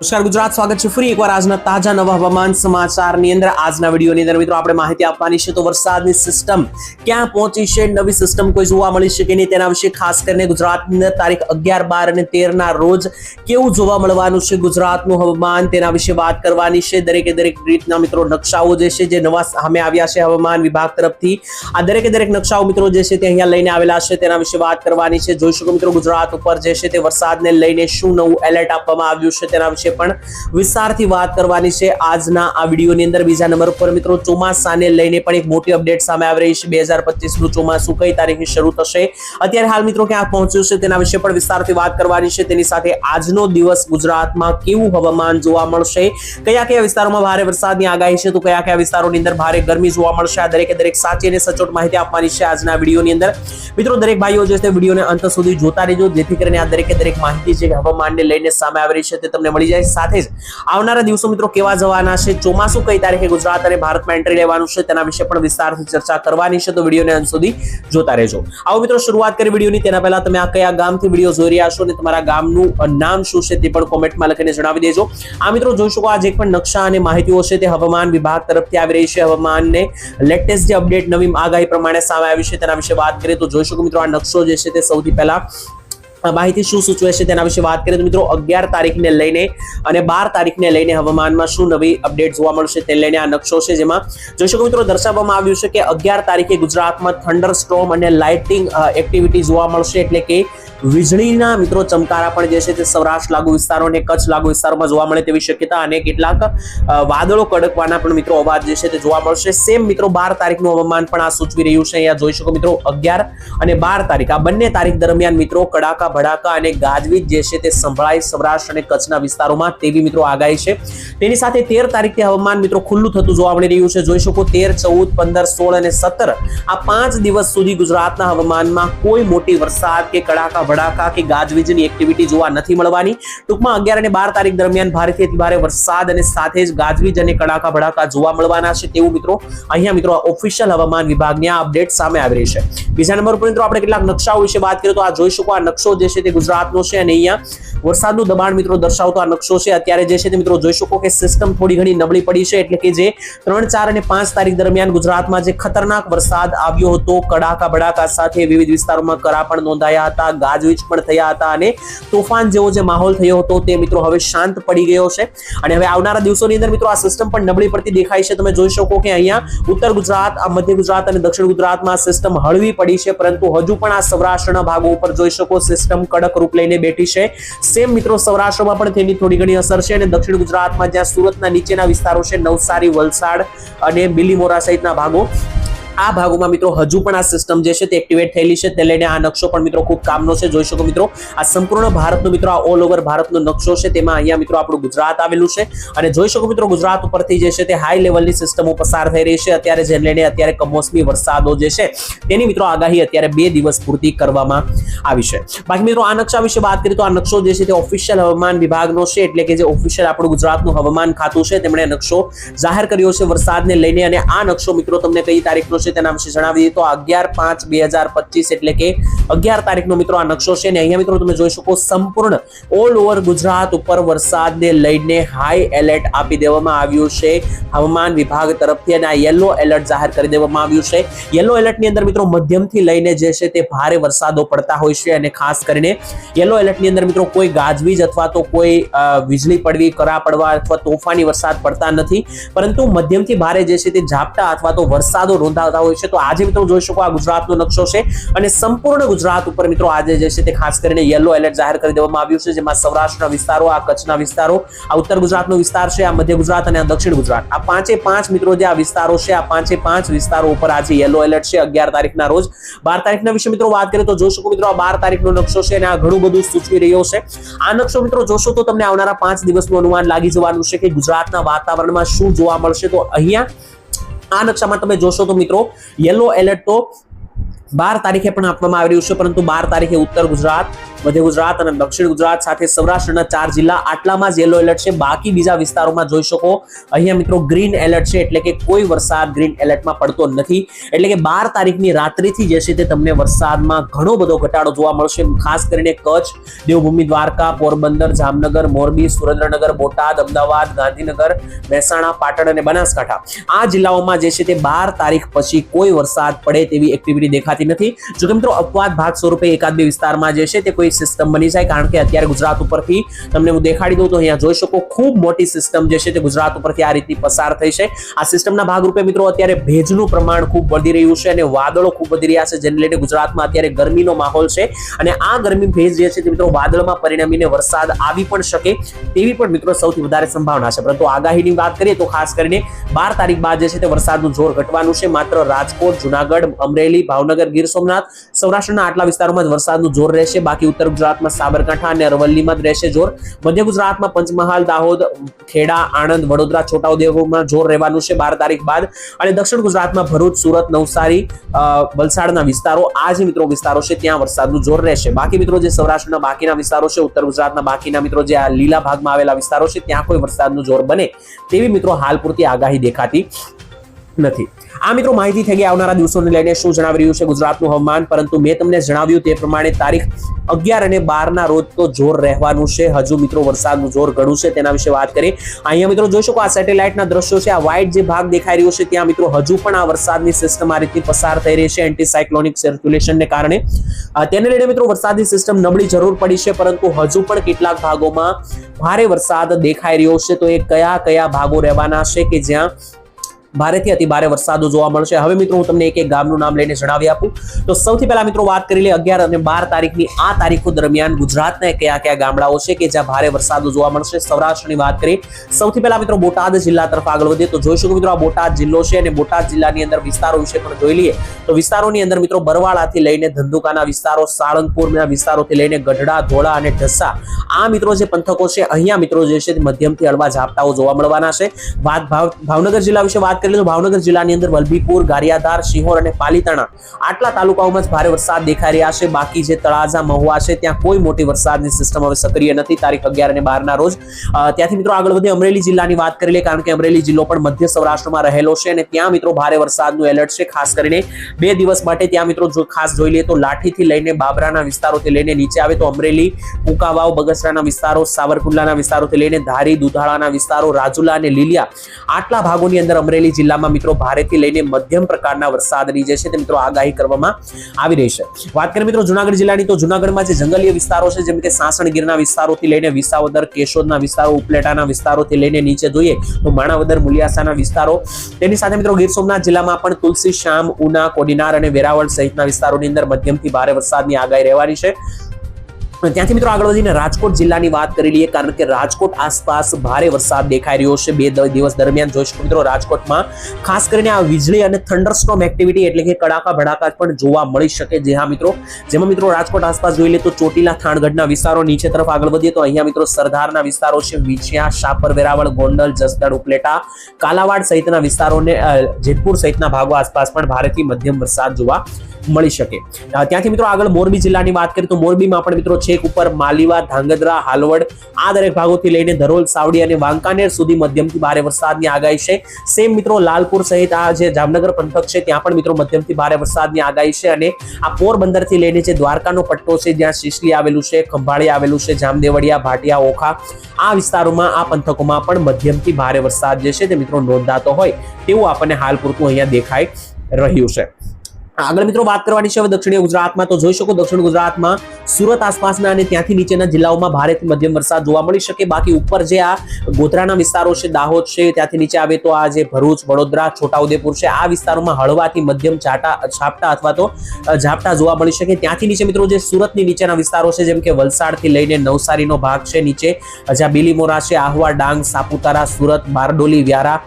નમસ્કાર, ગુજરાત સ્વાગત છે ફરી એકવાર આજના તાજા નવા હવામાન સમાચારની અંદર. આજના વિડીયોની અંદર મિત્રો આપણે માહિતી આપવાની છે તો વરસાદની સિસ્ટમ ક્યાં પહોંચી છે? નવી સિસ્ટમ કોઈ જોવા મળી છે કે નહીં. તેના વિશે ખાસ કરીને ગુજરાતની તારીખ અગિયાર, બાર અને તેર ના રોજ કેવું જોવા મળવાનું છે ગુજરાતનું હવામાન? તેના વિશે વાત કરવાની છે. દરેકે દરેક રીતના મિત્રો નકશાઓ જે છે, જે નવા સામે આવ્યા છે હવામાન વિભાગ તરફથી, આ દરેકે દરેક નકશાઓ મિત્રો જે છે તે અહીંયા લઈને આવેલા છે. તેના વિશે વાત કરવાની છે. જોઈ શકો મિત્રો ગુજરાત ઉપર જે છે તે વરસાદને લઈને શું નવું એલર્ટ આપવામાં આવ્યું છે તેના વિશે પણ વિસ્તારથી વાત કરવાની છે આજના આ વિડીયોની અંદર બીજા નંબર ઉપર મિત્રો ચોમાસાને લઈને પણ એક મોટી અપડેટ સામે આવી રહી છે. બે હજાર ચોમાસું કઈ તારીખે શરૂ થશે? અત્યારે હાલ મિત્રો ક્યાં પહોંચ્યું છે તેના વિશે પણ વિસ્તારથી વાત કરવાની છે. તેની સાથે આજનો દિવસ ગુજરાતમાં કેવું હવામાન જોવા મળશે? કયા કયા વિસ્તારોમાં ભારે વરસાદની આગાહી છે? તો કયા કયા વિસ્તારોની અંદર ભારે ગરમી જોવા મળશે? આ દરેકે દરેક સાચી અને સચોટ માહિતી આપવાની છે આજના વિડીયોની અંદર. મિત્રો દરેક ભાઈઓ જે છે વિડીયોને અંત સુધી જોતા રહેજો. જેથી કરીને આ દરેકે દરેક માહિતી છે હવામાનને લઈને સામે આવી રહી છે તે તમને મળી જાય. સાથે જ આવનારા દિવસો મિત્રો કેવા જવાના છે, ચોમાસું કઈ તારીખે ગુજરાત અને ભારતમાં એન્ટ્રી લેવાનું છે તેના વિશે પણ વિસ્તારથી ચર્ચા કરવાની છે, તો વિડીયોને અંત સુધી જોતા રહેજો. આવો મિત્રો શરૂઆત કરી વિડીયોની, તેના પહેલા તમે આ કયા ગામથી વીડિયો જોઈ રહ્યા છો અને તમારા ગામનું નામ શું છે તે પણ કોમેન્ટમાં લખીને જણાવી દેજો. આ મિત્રો જોઈ શકો આ જે પણ નકશા અને માહિતીઓ છે તે હવામાન વિભાગ તરફથી આવી રહી છે. હવામાનને લેટેસ્ટ જે અપડેટ નવી આગાહી પ્રમાણે સામે આવી છે તેના વિશે વાત કરીએ તો જોઈ શકો મિત્રો આ નકશો જે છે તે સૌથી પહેલા માહિતી શું સૂચવે છે તેના વિશે વાત કરીએ તો મિત્રો અગિયાર તારીખને લઈને અને બાર તારીખને લઈને હવામાનમાં શું નવી અપડેટ જોવા મળશે તે લઈને આ નકશો છે જેમાં જોઈ શકો મિત્રો દર્શાવવામાં આવ્યું છે કે અગિયાર તારીખે ગુજરાતમાં થંડર સ્ટ્રોમ અને લાઇટિંગ એક્ટિવિટી જોવા મળશે એટલે કે વીજળીના મિત્રો ચમકારા પણ જે છે તે સૌરાષ્ટ્ર લાગુ વિસ્તારો અને કચ્છ લાગુ વિસ્તારોમાં જોવા મળે તેવી શક્યતા અને કેટલાક વાદળો કડકવાના પણ મિત્રો અવાજ જે છે તે જોવા મળશે. સેમ મિત્રો બાર તારીખનું હવામાન પણ આ સૂચવી રહ્યું છે. અહીંયા જોઈ શકો મિત્રો અગિયાર અને બાર તારીખ. આ બંને તારીખ દરમિયાન મિત્રો કડાકા, ભડાકા અને ગાજવીજ જે છે તે સંભળાય સૌરાષ્ટ્ર અને કચ્છના વિસ્તારોમાં તેવી મિત્રો આગાહી છે. તેની સાથે તેર તારીખથી હવામાન મિત્રો ખુલ્લું થતું જોવા મળી રહ્યું છે. જોઈ શકો તેર, ચૌદ, પંદર, સોળ અને સત્તર આ પાંચ દિવસ સુધી ગુજરાતના હવામાનમાં કોઈ મોટી વરસાદ કે કડાકા ભડાકા કે ગાજવીજની એક્ટિવિટી જોવા નથી મળવાની. ટૂંકમાં અગિયાર અને બાર તારીખ દરમિયાન ભારેથી ભારે વરસાદ અને સાથે જ ગાજવીજ અને કડાકા ભડાકા જોવા મળવાના છે તેવું મિત્રો અહીંયા મિત્રો ઓફિશિયલ હવામાન વિભાગની આ અપડેટ સામે આવી રહી છે. બીજા નંબર પર મિત્રો આપણે કેટલાક નકશાઓ વિશે વાત કરીએ તો આ જોઈ શકો આ નકશો જે છે તે ગુજરાતનો છે અને અહીંયા વરસાદનું દબાણ મિત્રો દર્શાવતો આ નકશો છે. અત્યારે જે છે તે મિત્રો જોઈ શકો કે સિસ્ટમ થોડી ઘણી નબળી પડી છે એટલે કે જે ત્રણ, ચાર અને પાંચ તારીખ દરમિયાન ગુજરાતમાં જે ખતરનાક વરસાદ આવ્યો હતો, કડાકા ભડાકા સાથે વિવિધ વિસ્તારોમાં કરા પણ નોંધાયા હતા ગાજવીજ પણ થયા હતા અને તોફાન જેવો જે માહોલ થયો હતો તે મિત્રો હવે શાંત પડી ગયો છે. અને હવે આવનારા દિવસોની અંદર મિત્રો આ સિસ્ટમ પણ નબળી પડતી દેખાય છે. તમે જોઈ શકો કે અહીંયા ઉત્તર ગુજરાત મધ્ય ગુજરાત અને દક્ષિણ ગુજરાતમાં સિસ્ટમ હળવી પડી છે. પરંતુ હજુ પણ આ સૌરાષ્ટ્રના ભાગો ઉપર જોઈ શકો સિસ્ટમ કડક રૂપ લઈને બેઠી છે. સેમ મિત્રો સૌરાષ્ટ્રમાં પણ તેની થોડી ઘણી અસર છે અને દક્ષિણ ગુજરાતમાં જ્યાં સુરતના નીચેના વિસ્તારો છે, નવસારી, વલસાડ અને બિલીમોરા સહિતના ભાગો. આ ભાગોમાં મિત્રો હજુ પણ આ સિસ્ટમ જે છે તે એક્ટિવેટ થયેલી છે. તે લઈને આ નકશો પણ મિત્રો ખૂબ કામનો છે. જોઈ શકો મિત્રો, આ સંપૂર્ણ ભારતનો મિત્રો આ ઓલ ઓવર ભારતનો નકશો છે. તેમાં અહીંયા મિત્રો આપણું ગુજરાત આવેલું છે. અને જોઈ શકો મિત્રો, ગુજરાત ઉપરથી જે છે તે હાઈ લેવલની સિસ્ટમો પસાર થઈ રહી છે. અત્યારે જેને લઈને અત્યારે કમોસમી વરસાદો જે છે તેની મિત્રો આગાહી અત્યારે બે દિવસ પૂરતી કરવામાં આવી છે. બાકી મિત્રો, આ નકશા વિશે વાત કરીએ તો આ નકશો જે છે તે ઓફિશિયલ હવામાન વિભાગનો છે. એટલે કે જે ઓફિશિયલ આપણું ગુજરાતનું હવામાન ખાતું છે, તેમણે નકશો જાહેર કર્યો છે વરસાદને લઈને. અને આ નકશો મિત્રો તમને કઈ તારીખનો છે તેના વિશે જણાવી દઈએ તો અગિયાર પાંચ બે હજાર પચીસ એટલે કે અગિયાર તારીખનો મિત્રો આ નકશો છે અને અહીંયા મિત્રો તમે જોઈ શકો સંપૂર્ણ ઓલ ઓવર ગુજરાત ઉપર વરસાદને લઈને હાઈ એલર્ટ આપી દેવામાં આવ્યું છે. હવામાન વિભાગ તરફથી અને આ યલો એલર્ટ જાહેર કરી દેવામાં આવ્યું છે. યલો એલર્ટની અંદર મિત્રો મધ્યમથી લઈને જે છે તે ભારે વરસાદો પડતા હોય છે અને ખાસ કરીને યલો એલર્ટની અંદર મિત્રો કોઈ ગાજવીજ અથવા તો કોઈ વીજળી પડવી, કરા પડવા અથવા તોફાની વરસાદ પડતા નથી. પરંતુ મધ્યમથી ભારે જે છે તે ઝાપટા અથવા તો વરસાદો નોંધાતા હોય છે. તો આજે મિત્રો જોઈ શકો આ ગુજરાતનો નકશો છે અને સંપૂર્ણ ગુજરાત ઉપર મિત્રો આજે જે છે તે ખાસ કરીને યલો એલર્ટ જાહેર કરી દેવામાં આવ્યું છે, જેમાં સૌરાષ્ટ્રના વિસ્તારો, આ કચ્છના વિસ્તારો, આ ઉત્તર ગુજરાતનો વિસ્તાર છે, આ મધ્ય ગુજરાત અને આ દક્ષિણ ગુજરાત. આ પાંચે પાંચ મિત્રો જે આ વિસ્તારો છે, આ પાંચે પાંચ વિસ્તારો ઉપર આજે યલો એલર્ટ છે અગિયાર તારીખના રોજ. બાર તારીખના વિશે મિત્રો વાત કરીએ તો જોઈ શકો મિત્રો આ બાર તારીખનો નકશો છે અને આ ઘણું બધું સૂચવી રહ્યો છે. આ નકશો મિત્રો જોશો તો તમને આવનારા પાંચ દિવસનું અનુમાન લાગી જવાનું છે કે ગુજરાતના વાતાવરણમાં શું જોવા મળશે. તો અહીંયા આ નકશામાં તમે જોશો તો મિત્રો યલો એલર્ટ તો બાર તારીખે પણ આપવામાં આવી રહ્યું છે, પરંતુ બાર તારીખે ઉત્તર ગુજરાત મધ્ય ગુજરાત અને દક્ષિણ ગુજરાત સાથે સૌરાષ્ટ્રના ચાર જિલ્લા આટલામાં જ યલો એલર્ટ છે. બાકી બીજા વિસ્તારોમાં જોઈ શકો, અહીંયા મિત્રો ગ્રીન એલર્ટ છે, એટલે કે કોઈ વરસાદ ગ્રીન એલર્ટમાં પડતો નથી. એટલે કે બાર તારીખની રાત્રિથી જે છે તે તમને વરસાદમાં ઘણો બધો ઘટાડો જોવા મળશે. ખાસ કરીને કચ્છ, દેવભૂમિ, દ્વારકા, પોરબંદર, જામનગર, મોરબી, સુરેન્દ્રનગર, બોટાદ, અમદાવાદ, ગાંધીનગર, મહેસાણા, પાટણ અને બનાસકાંઠા. આ જિલ્લાઓમાં જે છે તે બાર તારીખ પછી કોઈ વરસાદ પડે તેવી એક્ટિવિટી દેખાતી નથી. જો કે મિત્રો, અપવાદ ભાગ સ્વરૂપે એકાદ બે વિસ્તારમાં જે છે તે કોઈ સિસ્ટમ બની જાય, કારણ કે અત્યારે ગુજરાત ઉપરથી તમને હું દેખાડી દઉં તો અહીંયા જોઈ શકો ખૂબ મોટી સિસ્ટમ જે છે તે ગુજરાત ઉપરથી આ રીતની પસાર થઈ છે. આ સિસ્ટમના ભાગરૂપે મિત્રો અત્યારે ભેજનું પ્રમાણ ખૂબ વધી રહ્યું છે અને વાદળો ખૂબ વધી રહ્યા છે, જેને લઈને ગુજરાતમાં અત્યારે ગરમીનો માહોલ છે. અને આ ગરમી ભેજ જે છે તે મિત્રો વાદળમાં પરિણમીને વરસાદ આવી પણ શકે તેવી પણ મિત્રો સૌથી વધારે સંભાવના છે. પરંતુ આગાહીની વાત કરીએ તો ખાસ કરીને બાર તારીખ બાદ જે છે તે વરસાદનું જોર ઘટવાનું છે. માત્ર રાજકોટ, જુનાગઢ, અમરેલી, ભાવનગર, ગીર સોમનાથ સૌરાષ્ટ્રના આટલા વિસ્તારોમાં જ વરસાદનું જોર રહેશે. બાકી ઉત્તર ગુજરાતમાં સાબરકાંઠા અને અરવલ્લીમાં રહેશે જોર. મધ્ય ગુજરાતમાં પંચમહાલ, દાહોદ, ખેડા, આણંદ, વડોદરા, છોટાઉદેપુરમાં જોર રહેવાનું છે બાર તારીખ બાદ. અને દક્ષિણ ગુજરાતમાં ભરૂચ, સુરત, નવસારી વલસાડના વિસ્તારો, આ જે મિત્રો વિસ્તારો છે ત્યાં વરસાદનું જોર રહેશે. બાકી મિત્રો જે સૌરાષ્ટ્રના બાકીના વિસ્તારો છે, ઉત્તર ગુજરાતના બાકીના મિત્રો જે આ લીલા ભાગમાં આવેલા વિસ્તારો છે, ત્યાં કોઈ વરસાદનું જોર બને તેવી મિત્રો હાલ પૂરતી આગાહી દેખાતી નથી. આ મિત્રો માહિતી થઈ ગઈ આવનારા દિવસોને લઈને શું જણાવી રહ્યું છે ગુજરાતનું હવામાન, પરંતુ મેં તમને જણાવ્યું તે પ્રમાણે તારીખ અગિયાર અને બાર ના રોજ તો જોર રહેવાનું છે. હજુ મિત્રો વરસાદનું જોર ઘણું છે તેના વિશે વાત કરીએ અહીંયા મિત્રો જોઈ શકો આ સેટેલાઇટના દ્રશ્યો છે. આ વ્હાઇટ જે ભાગ દેખાઈ રહ્યો છે ત્યાં મિત્રો હજુ પણ આ વરસાદની સિસ્ટમ આ રીતની પસાર થઈ રહી છે. એન્ટીસાયક્લોનિક સર્ક્યુલેશનને કારણે. તેને લઈને મિત્રો વરસાદની સિસ્ટમ નબળી જરૂર પડી છે, પરંતુ હજુ પણ કેટલાક ભાગોમાં ભારે વરસાદ દેખાઈ રહ્યો છે. તો એ કયા કયા ભાગો રહેવાના છે કે જ્યાં ભારેથી અતિ ભારે વરસાદો જોવા મળશે. હવે મિત્રો હું તમને એક એક ગામનું નામ લઈને જણાવી આપું. તો સૌથી પહેલા મિત્રો વાત કરી લે અગિયાર અને બાર તારીખની. આ તારીખો દરમિયાન ગુજરાતના કયા કયા ગામડાઓ છે કે જ્યાં ભારે વરસાદો જોવા મળશે? સૌરાષ્ટ્રની વાત કરીએ. સૌથી પહેલા મિત્રો બોટાદ જિલ્લા તરફ આગળ વધીએ. તો જોઈશું કે મિત્રો આ બોટાદ જિલ્લો છે અને બોટાદ જિલ્લાની અંદર વિસ્તારો વિશે પણ જોઈ લઈએ. તો વિસ્તારોની અંદર મિત્રો બરવાળાથી લઈને ધંધુકાના વિસ્તારો, સાળંગપુરના વિસ્તારોથી લઈને ગઢડા, ધોળા અને ઢસા આ મિત્રો જે પંથકો છે, અહીંયા મિત્રો જે છે મધ્યમથી હળવા ઝાપટાઓ જોવા મળવાના છે. વાત ભાવ ભાવનગર જિલ્લા વિશે વાત કરીએ તો ભાવનગર જિલ્લાની અંદર વલભીપુર, ગારિયાધાર, શિહોર અને પાલીતાણા આટલા તાલુકાઓમાં જ ભારે વરસાદ દેખાઈ રહ્યા છે. બાકી જે તળાજા, મહુવા છે, ત્યાં કોઈ મોટી વરસાદની સિસ્ટમ હવે સક્રિય નથી. તારીખ અગિયાર અને બારના રોજ. ત્યાંથી મિત્રો આગળ વધીએ. અમરેલી જિલ્લાની વાત કરી લે કારણ કે અમરેલી જિલ્લો પણ મધ્ય સૌરાષ્ટ્રમાં રહેલો છે અને ત્યાં મિત્રો ભારે વરસાદનું એલર્ટ છે. ખાસ કરીને બે દિવસ માટે ત્યાં મિત્રો જો ખાસ જોઈ લઈએ તો લાઠીથી લઈને બાબરાના વિસ્તારોથી લઈને નીચે આવે તો અમરેલી, કુંકાવાવ, બગસરાના વિસ્તારો, સાવરકુંડલાના વિસ્તારોથી લઈને ધારી, દુધાળાના વિસ્તારો, રાજુલા અને લીલિયા આટલા ભાગોની અંદર અમરેલી જિલ્લામાં મિત્રો ભારેથી લઈને મધ્યમ પ્રકારના વરસાદની જે છે તે મિત્રો આગાહી કરવામાં આવી રહી છે. વાત કરીએ મિત્રો જુનાગઢ જિલ્લાની તો જુનાગઢમાં જે જંગલીય વિસ્તારો છે, જેમ કે સાસણગીરના વિસ્તારોથી લઈને વિસાવદર, કેશોદના વિસ્તારો, ઉપલેટાના વિસ્તારોથી લઈને નીચે જોઈએ તો માણાવદર, મુલિયાસાના વિસ્તારો. તેની સાથે મિત્રો ગીર સોમનાથ જિલ્લામાં પણ તુલસી, શ્યામ, ઉના, કોડીનાર અને વેરાવળ સહિતના વિસ્તારોની અંદર મધ્યમથી ભારે વરસાદની આગાહી રહેવાની છે. ત્યાંથી મિત્રો આગળ વધીને રાજકોટ જિલ્લાની વાત કરી લઈએ, કારણ કે રાજકોટ આસપાસ ભારે વરસાદ દેખાઈ રહ્યો છે. બે દિવસ દરમિયાન જોઈ શકો મિત્રો રાજકોટમાં ખાસ કરીને આ વીજળી અને થંડરસ્ટોમ એક્ટિવિટી એટલે કે કડાકા ભડાકા પણ જોવા મળી શકે. જે હા મિત્રો, જેમાં મિત્રો રાજકોટ આસપાસ જોઈ લે તો ચોટીલા, થાણગઢના વિસ્તારો નીચે તરફ આગળ વધીએ તો અહીંયા મિત્રો સરદારના વિસ્તારો છે. વિછિયા, શાપર, વેરાવળ, ગોંડલ, જસદણ, ઉપલેટા, કાલાવાડ સહિતના વિસ્તારોને જેતપુર સહિતના ભાગો આસપાસ પણ ભારેથી મધ્યમ વરસાદ જોવા મળી શકે. ત્યાંથી મિત્રો આગળ મોરબી જિલ્લાની વાત કરીએ તો મોરબીમાં પણ મિત્રો છેક ઉપર માલીવા, ધાંગધ્રા, હાલવડ આ દરેક ભાગોથી લઈને ધરોલ, સાવડી અને વાંકાનેર સુધી મધ્યમથી ભારે વરસાદની આગાહી છે. સેમ મિત્રો લાલપુર સહિત આ જે જામનગર પંથક છે ત્યાં પણ મિત્રો મધ્યમથી ભારે વરસાદની આગાહી છે અને આ પોરબંદરથી લઈને જે દ્વારકાનો પટ્ટો છે જ્યાં શીશલી આવેલું છે, ખંભાળી આવેલું છે, જામદેવડિયા, ભાટિયા, ઓખા આ વિસ્તારોમાં આ પંથકોમાં પણ મધ્યમથી ભારે વરસાદ જે છે તે મિત્રો નોંધાતો હોય તેવું આપણને હાલ પૂરતું અહીંયા દેખાય રહ્યું છે. આગળ મિત્રો વાત કરવાની છે હવે દક્ષિણીય ગુજરાતમાં. તો જોઈ શકો દક્ષિણ ગુજરાતમાં સુરત આસપાસના અને ત્યાંથી નીચેના જિલ્લાઓમાં ભારેથી મધ્યમ વરસાદ જોવા મળી શકે. બાકી ઉપર જે આ ગોધરાના વિસ્તારો છે, દાહોદ છે, ત્યાંથી નીચે આવે તો આ જે ભરૂચ, વડોદરા, છોટાઉદેપુર છે, આ વિસ્તારોમાં હળવાથી મધ્યમ ચાટા છાપટા અથવા તો ઝાપટા જોવા મળી શકે. ત્યાંથી નીચે મિત્રો જે સુરતની નીચેના વિસ્તારો છે, જેમ કે વલસાડથી લઈને નવસારીનો ભાગ છે, નીચે જ્યાં બિલીમોરા છે, આહવા, ડાંગ, સાપુતારા, સુરત, બારડોલી, વ્યારા,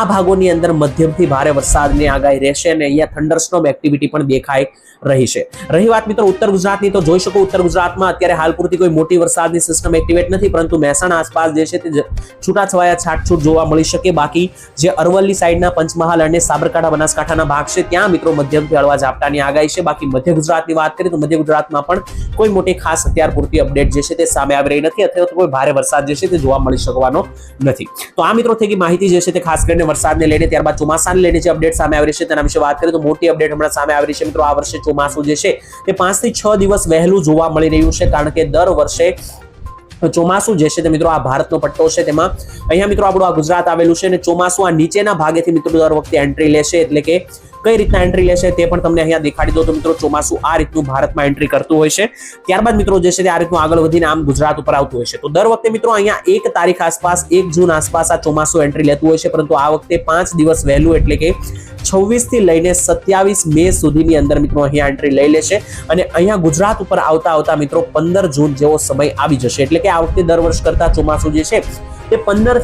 આ ભાગોની અંદર મધ્યમથી ભારે વરસાદની આગાહી રહેશે અને અહીંયા થંડરસ્ટોમ એક્ટિવિટી એક્ટિવિટી પણ દેખાઈ રહી છે. રહી વાત મિત્રો ઉત્તર ગુજરાતની તો જોઈ શકો ઉત્તર ગુજરાતમાં અત્યારે હાલ પૂરતી કોઈ મોટી વરસાદની સિસ્ટમ એક્ટિવેટ નથી, પરંતુ મહેસાણા આસપાસ જે છે તે છૂટાછવાયા છાટછૂટ જોવા મળી શકે. બાકી જે અરવલ્લી સાઈડના પંચમહાલ અને સાબરકાંઠા બનાસકાંઠાના ભાગ છે, ત્યાં મિત્રો મધ્યમથી હળવા ઝાપટાની આગાહી છે. બાકી મધ્ય ગુજરાતની વાત કરીએ તો મધ્ય ગુજરાતમાં પણ કોઈ મોટી ખાસ અત્યાર પૂરતી અપડેટ જે છે તે સામે આવી રહી નથી. અથવા તો કોઈ ભારે વરસાદ જે છે તે જોવા મળી શકવાનો નથી. તો આ મિત્રો થઈ ગઈ માહિતી જે છે તે ખાસ કરીને વરસાદને લઈને, ત્યારબાદ ચોમાસાને લઈને જે અપડેટ સામે આવી રહી છે તેના વિશે વાત કરીએ તો મોટી અપડેટ હમણાં સામે આવી રહી છે. મિત્રો, આ વર્ષે ચોમાસું જે છે તે પાંચથી છ દિવસ વહેલું જોવા મળી રહ્યું છે, કારણ કે દર વર્ષે ચોમાસું જે છે તે મિત્રો, આ ભારતનો પટ્ટો છે. તેમાં અહીંયા મિત્રો, આપણું આ ગુજરાત આવેલું છે અને ચોમાસું આ નીચેના ભાગેથી મિત્રો, દર વખતે એન્ટ્રી લેશે. એટલે કે કઈ રીતના એન્ટ્રી લેશે તે પણ તમને અહીંયા દેખાડી દો તો મિત્રો ચોમાસું આ રીતનું ભારતમાં એન્ટ્રી કરતું હોય છે. ત્યારબાદ મિત્રો જે છે તે આ રીતનું આગળ વધીને આમ ગુજરાત ઉપર આવતું હોય છે. તો દર વખતે મિત્રો અહીંયા એક તારીખ આસપાસ, એક જૂન આસપાસ આ ચોમાસું એન્ટ્રી લેતું હોય છે, પરંતુ આ વખતે પાંચ દિવસ વહેલું એટલે કે છવ્વીસથી લઈને સત્યાવીસ મે સુધીની અંદર મિત્રો અહીંયા એન્ટ્રી લઈ લેશે. અને અહીંયા ગુજરાત ઉપર આવતા આવતા મિત્રો પંદર જૂન જેવો સમય આવી જશે. એટલે કે આ વખતે દર વર્ષ કરતા ચોમાસું જે છે તે પંદર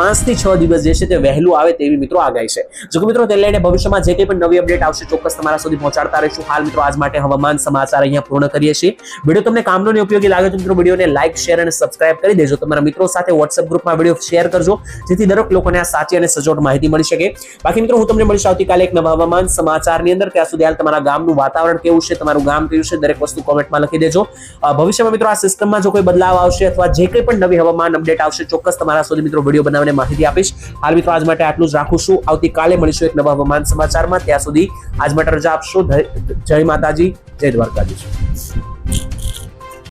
પાંચથી છ દિવસ જે છે તે વહેલું આવે તેવી મિત્રો આગાહી છે. જો કે મિત્રો તે લઈને ભવિષ્યમાં જે કંઈ પણ નવી અપડેટ આવશે, ચોક્કસ તમારા સુધી પહોંચાડતા રહીશું. હાલ મિત્રો, આજ માટે હવામાન સમાચાર અહીંયા પૂર્ણ કરીએ છીએ. વીડિયો તમને કામનો ને ઉપયોગી લાગે તો મિત્રો, વિડીયોને લાઇક શેર અને સબસ્ક્રાઇબ કરી દેજો. તમારા મિત્રો સાથે વોટ્સઅપ ગ્રુપમાં વીડિયો શેર કરજો, જેથી દરેક લોકોને આ સાચી અને સચોટ માહિતી મળી શકે. બાકી મિત્રો, હું તમને મળીશ આવતીકાલે એક નવા હવામાન સમાચારની અંદર. ત્યાં સુધી હાલ તમારા ગામનું વાતાવરણ કેવું છે, તમારું ગામ કયું છે, દરેક વસ્તુ કોમેન્ટમાં લખી દેજો. ભવિષ્યમાં મિત્રો, આ સિસ્ટમમાં જો કોઈ બદલાવ આવશે અથવા જે કંઈ પણ નવી હવામાન અપડેટ આવશે, ચોક્કસ તમારા સુધી મિત્રો વીડિયો બનાવીને માહિતી આપીશ. હાલ મિત્રો આજ માટે આટલું જ રાખું છું. આવતીકાલે મળીશું એક નવા હવામાન સમાચારમાં. ત્યાં સુધી આજ માટે રજા આપશો. જય માતાજી. જય દ્વારકાધીશ.